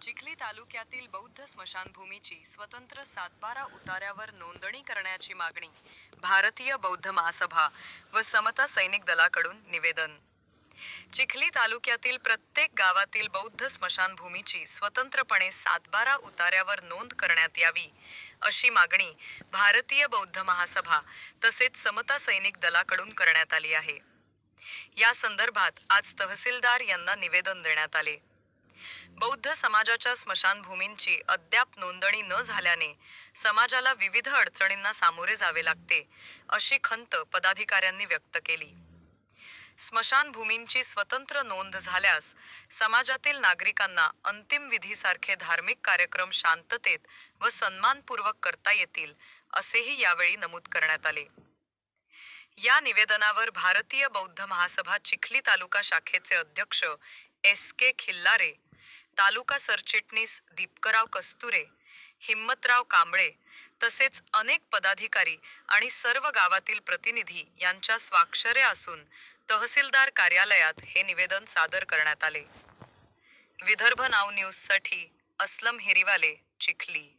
चिखली तालुक्यातील बौद्ध स्मशानभूमीची स्वतंत्र सातबारा उतार्यावर नोंदणी करण्याची मागणी भारतीय बौद्ध महासभा व समता सैनिक दलाकडून निवेदन. चिखली तालुक्यातील प्रत्येक गावातील बौद्ध स्मशानभूमीची स्वतंत्रपणे सातबारा उतार्यावर नोंद करण्यात यावी अशी मागणी भारतीय बौद्ध महासभा तसेच समता सैनिक दलाकडून करण्यात आली आहे. या संदर्भात आज तहसीलदार यांना निवेदन देण्यात आले. बौद्ध समाजाच्या स्मशानभूमींची अद्याप नोंदणी न झाल्याने समाजाला विविध अडचणींना सामोरे जावे लागते अशी खंत पदाधिकाऱ्यांनी व्यक्त केली. स्मशानभूमींची स्वतंत्र नोंद झाल्यास समाजातील नागरिकांना अंतिम विधीसारखे धार्मिक कार्यक्रम शांततेत व सन्मानपूर्वक करता येतील असेही यावेळी नमूद करण्यात आले. या निवेदनावर भारतीय बौद्ध महासभा चिखली तालुका शाखेचे अध्यक्ष एस के खिल्लारे तालुका सरचिटणीस दीपकराव कस्तुरे हिम्मतराव कांबळे तसेच अनेक पदाधिकारी आणि सर्व गावातील प्रतिनिधी यांच्या स्वाक्षऱ्या असून तहसीलदार कार्यालयात हे निवेदन सादर करण्यात आले. विदर्भ नाव न्यूजसाठी अस्लम हिरीवाले चिखली.